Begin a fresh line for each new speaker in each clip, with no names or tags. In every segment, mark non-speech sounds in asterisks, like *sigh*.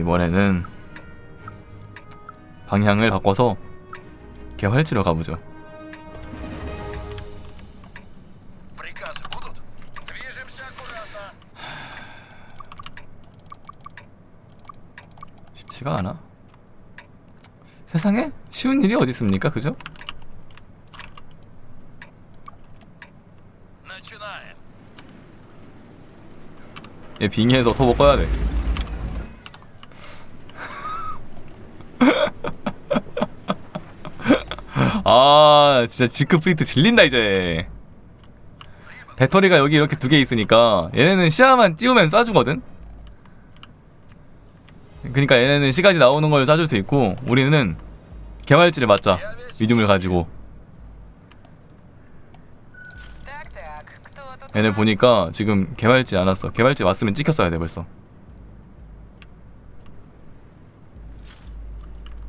이번에는 방향을 바꿔서 개활지로 가보죠. *sighs* 쉽지가 않아. 세상에 쉬운 일이 어디 있습니까, 그죠? 얘 빙의해서 터보 꺼야 돼. 아 진짜 지크 프리트 질린다 이제. 배터리가 여기 이렇게 두 개 있으니까 얘네는 시야만 띄우면 쏴주거든? 그러니까 얘네는 시가지 나오는 걸 쏴줄 수 있고 우리는 개발지를 맞자 위중을 가지고. 얘네 보니까 지금 개발지 안 왔어. 개발지 왔으면 찍혔어야 돼 벌써.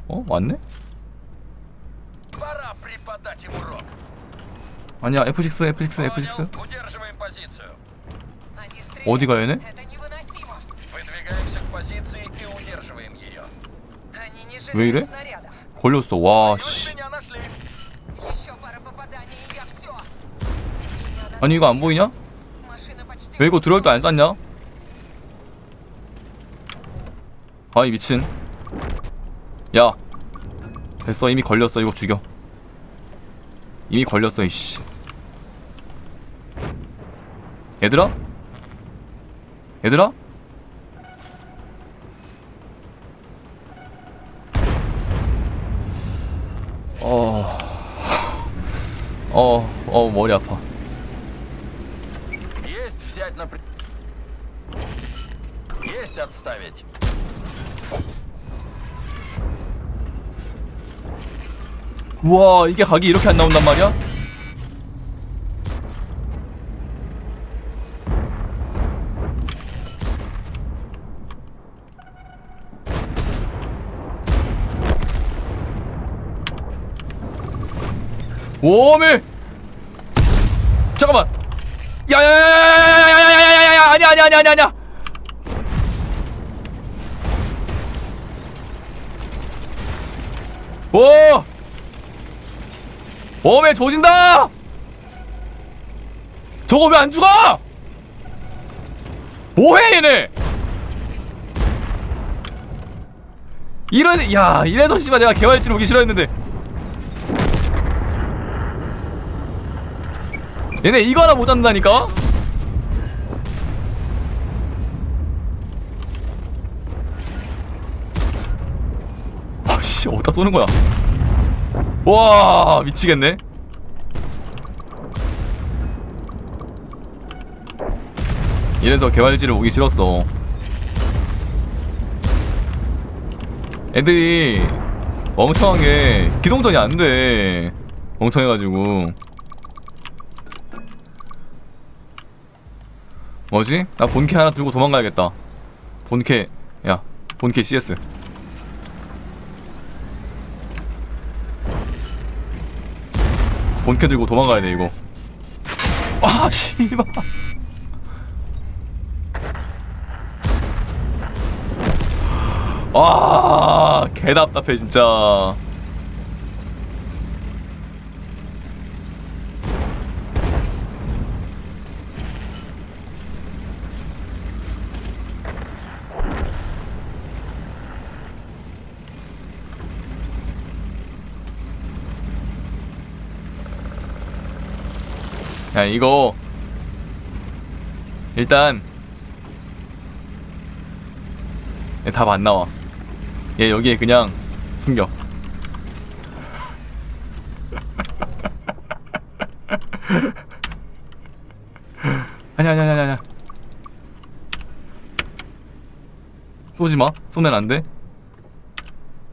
어? 왔네? 아니야 F6 F6
Понял.
F6
Удерживаем позицию.
Они стреляют.
어디 가야 돼?
Это невыносимо.
Выдвигаемся к позиции и удерживаем ее.
Они не
왜 이래?
жалеют снарядов.
걸렸어. 와
Они
씨.
меня нашли.
Еще пара попаданий, и я все.
아니 이거 안 보이냐?
Машина почти...
왜 이거 들어올 때 안 쐈냐? 아이 미친. 야. 됐어 이미 걸렸어 이거 죽여. 이미 걸렸어 이씨. 얘들아? 얘들아? 어... 어... 어... 머리 아파 우와 이게 각이 이렇게 안 나온단 말이야? 오메 잠깐만 야야야야야야야야야야야 아니야 아니야 아니야 아니야 아니야 오 오메 조진다! 저거 왜 안 죽어? 뭐해 얘네? 이런 야 이래서 씨발 내가 개활지로 오기 싫어했는데 얘네 이거 하나 못 잡는다니까? 아씨 어디다 쏘는 거야? 와 미치겠네 이래서 개활지를 오기 싫었어 애들이 멍청한 게 기동전이 안돼 멍청해가지고 뭐지? 나 본캐 하나 들고 도망가야겠다. 본캐 야 본캐 CS 본캐 들고 도망가야 돼 이거. 아 씨발. 와 개답답해 진짜 야 이거 일단 답 안 나와. 얘 여기에 그냥 숨겨. *laughs* 아니야 아니야 아니야 아니야. 쏘지 마. 쏘면 안 돼.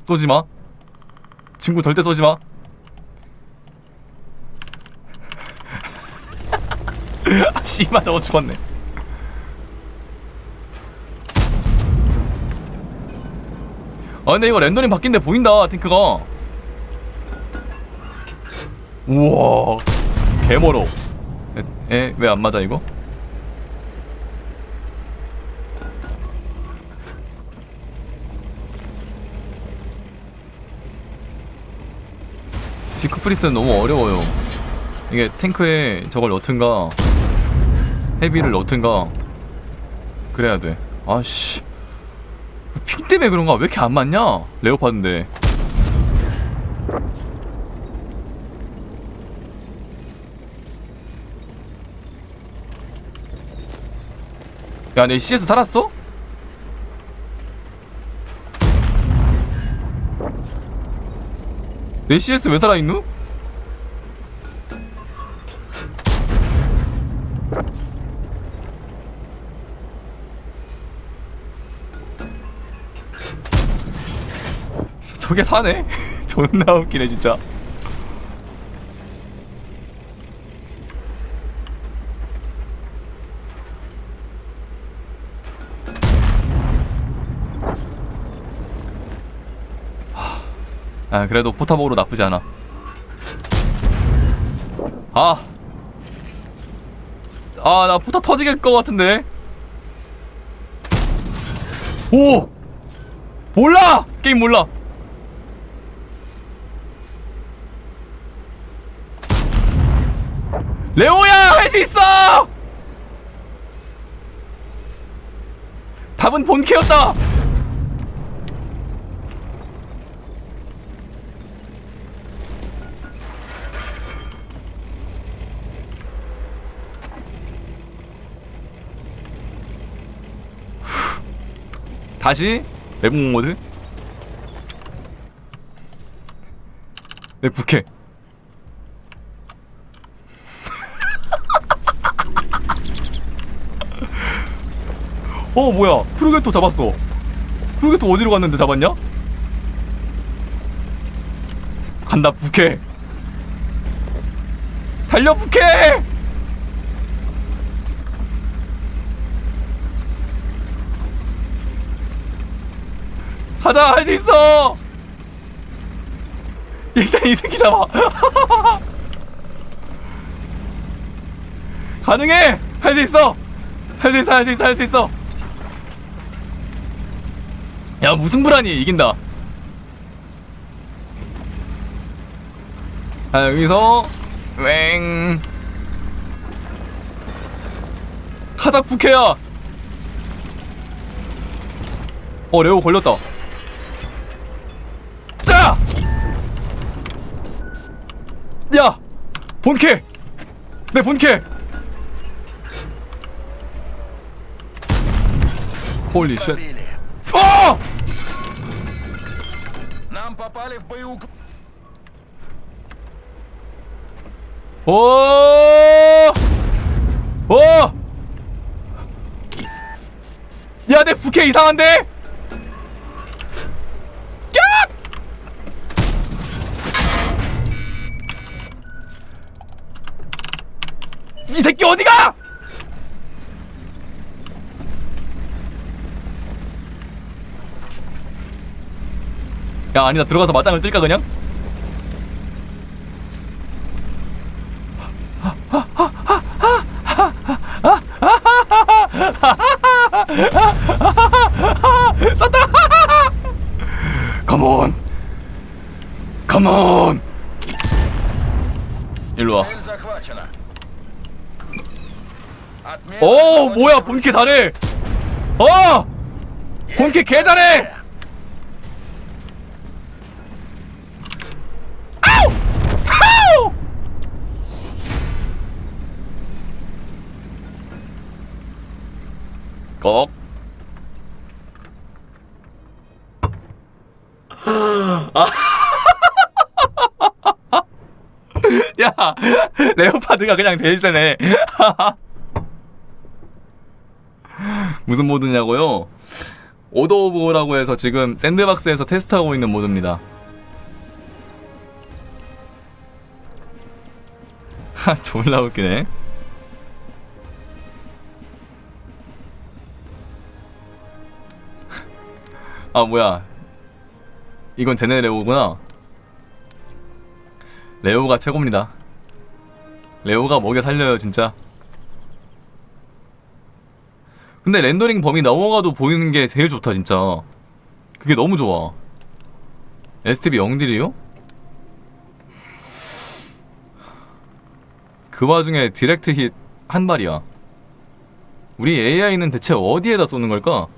쏘지 마. 친구 절대 쏘지 마 씨발 저거 죽었네 아 근데 이거 랜더링 바뀐데 보인다 탱크가 우와 개멀어 에? 왜 안 맞아 이거? 지크프리트는 너무 어려워요 이게 탱크에 저걸 넣든가 헤비를 넣든가. 그래야 돼. 아씨. 핑 때문에 그런가? 왜 이렇게 안 맞냐? 레오파드인데. 야, 내 CS 살았어? 내 CS 왜 살아있누? 저게 사네? *laughs* 존나 웃기네 진짜 아 그래도 포타복으로 나쁘지 않아 아 아, 나 포타 터지겠 것 같은데. 오! 몰라! 게임 몰라! 레오야! 할 수 있어! 답은 본캐였다! 다시 매봉 모드 내 부캐 어 뭐야. 프루게토 잡았어. 프루게토 어디로 갔는데 잡았냐? 간다 부캐. 달려 부캐! 가자 할 수 있어! 일단 이 새끼 잡아. *laughs* 가능해! 할 수 있어! 할 수 있어 할 수 있어 할 수 있어 야 무슨 불안이 이긴다 아 여기서 웽 가자 부캐야 어 레오 걸렸다 짜! 야! 본캐! 내 본캐! 홀리 쉣
Нам попали в боеук...
오! 오! 야, 내 부캐 이상한데? 야! 이 새끼 어디가? 야 아니다 들어가서 맞짱을 뜰까 그냥? 산타! 컴온! 컴온! 일로 와. 오 뭐야 봄캐 잘해. 어! 봄캐 개 잘해. 꺽. *laughs* 야, 레오파드가 그냥 제일 세네. *laughs* 무슨 모드냐고요? 오더 오브 오라고 해서 지금 샌드박스에서 테스트하고 있는 모드입니다. 하, *laughs* 졸라 웃기네. 아, 뭐야. 이건 제네 레오구나. 레오가 최고입니다. 레오가 먹여 살려요, 진짜. 근데 렌더링 범위 넘어가도 보이는 게 제일 좋다, 진짜. 그게 너무 좋아. STB 0딜이요? 그 와중에 디렉트 힛 한 발이야 우리 AI는 대체 어디에다 쏘는 걸까?